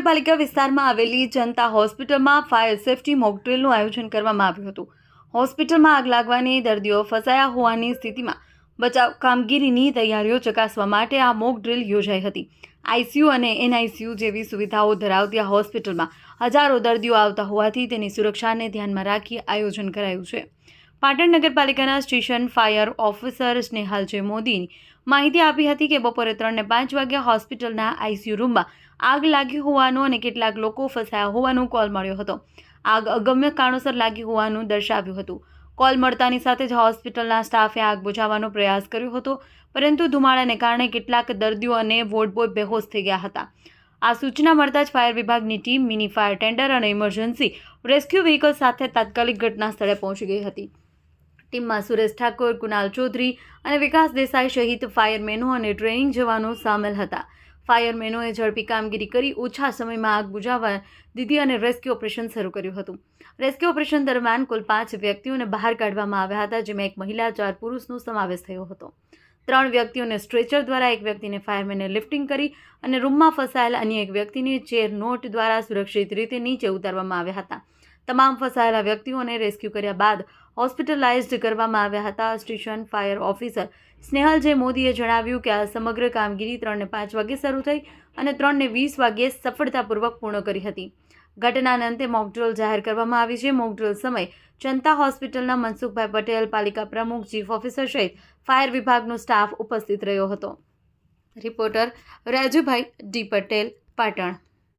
નગરપાલિકા વિસ્તારમાં આવેલી જનતા હોસ્પિટલમાં ફાયર સેફટી મોકડ્રીલનું આયોજન કરવામાં આવ્યું હતું. હોસ્પિટલમાં આગ લાગવાની દર્દીઓ ફસાયા હોવાની સ્થિતિમાં બચાવ કામગીરીની તૈયારીઓ ચકાસવા માટે આ મોક ડ્રિલ યોજાઈ હતી. આઈસીયુ અને એનઆઈસીયુ જેવી સુવિધાઓ ધરાવતી આ હોસ્પિટલમાં હજારો દર્દીઓ આવતા હોવાથી તેની સુરક્ષાને ધ્યાનમાં રાખી આયોજન કરાયું છે. પાટણ નગરપાલિકાના સ્ટેશન ફાયર ઓફિસર સ્નેહાલ જે મોદીની માહિતી આપી હતી કે બપોરે ત્રણને પાંચ વાગ્યા હોસ્પિટલના આઈસીયુ રૂમમાં આગ લાગી હોવાનું અને કેટલાક લોકો ફસાયા હોવાનું કોલ મળ્યો હતો. આગ અગમ્ય કારણોસર લાગી હોવાનું દર્શાવ્યું હતું. કોલ મળતાની સાથે જ હોસ્પિટલના સ્ટાફે આગ બુઝાવવાનો પ્રયાસ કર્યો હતો, પરંતુ ધુમાડાને કારણે કેટલાક દર્દીઓ અને વોર્ડબોય બેહોશ થઈ ગયા હતા. આ સૂચના મળતા જ ફાયર વિભાગની ટીમ, મિની ફાયર ટેન્ડર અને ઇમરજન્સી રેસ્ક્યુ વ્હીકલ સાથે તાત્કાલિક ઘટના સ્થળે પહોંચી ગઈ હતી. ટીમમાં સુરેશ ઠાકોર કુનાલ ચૌધરી અને વિકાસ દેસાઈ સહિત ફાયરમેનો અને ટ્રેનિંગ જવાનો સામેલ હતા. ફાયરમેનોએ ઝડપી કામગીરી કરી ઓછા સમયમાં આગ બુઝાવવા દીધી અને રેસ્ક્યુ ઓપરેશન શરૂ કર્યું હતું. રેસ્ક્યુ ઓપરેશન દરમિયાન કુલ પાંચ વ્યક્તિઓને બહાર કાઢવામાં આવ્યા હતા, જેમાં એક મહિલા, ચાર પુરુષનો સમાવેશ થયો હતો. ત્રણ વ્યક્તિઓને સ્ટ્રેચર દ્વારા એક વ્યક્તિને ફાયરમેને લિફ્ટિંગ કરી અને રૂમમાં ફસાયેલા અન્ય એક વ્યક્તિને ચેર નોટ દ્વારા સુરક્ષિત રીતે નીચે ઉતારવામાં આવ્યા હતા. તમામ ફસાયેલા વ્યક્તિઓને રેસ્ક્યુ કર્યા બાદ હોસ્પિટલાઇઝ્ડ કરવામાં આવ્યા હતા. સ્ટેશન ફાયર ઓફિસર સ્નેહલ જે મોદીએ જણાવ્યું કે આ સમગ્ર કામગીરી ત્રણને પાંચ વાગે શરૂ થઈ અને ત્રણને વીસ વાગ્યે સફળતાપૂર્વક પૂર્ણ કરી હતી. ઘટનાના અંતે મોકડ્રોલ જાહેર કરવામાં આવી છે. મોકડ્રોલ સમય જનતા હોસ્પિટલના મનસુખભાઈ પટેલ, પાલિકા પ્રમુખ, ચીફ ઓફિસર સહિત ફાયર વિભાગનો સ્ટાફ ઉપસ્થિત રહ્યો હતો. Reporter Rajubhai D Patel, Patan.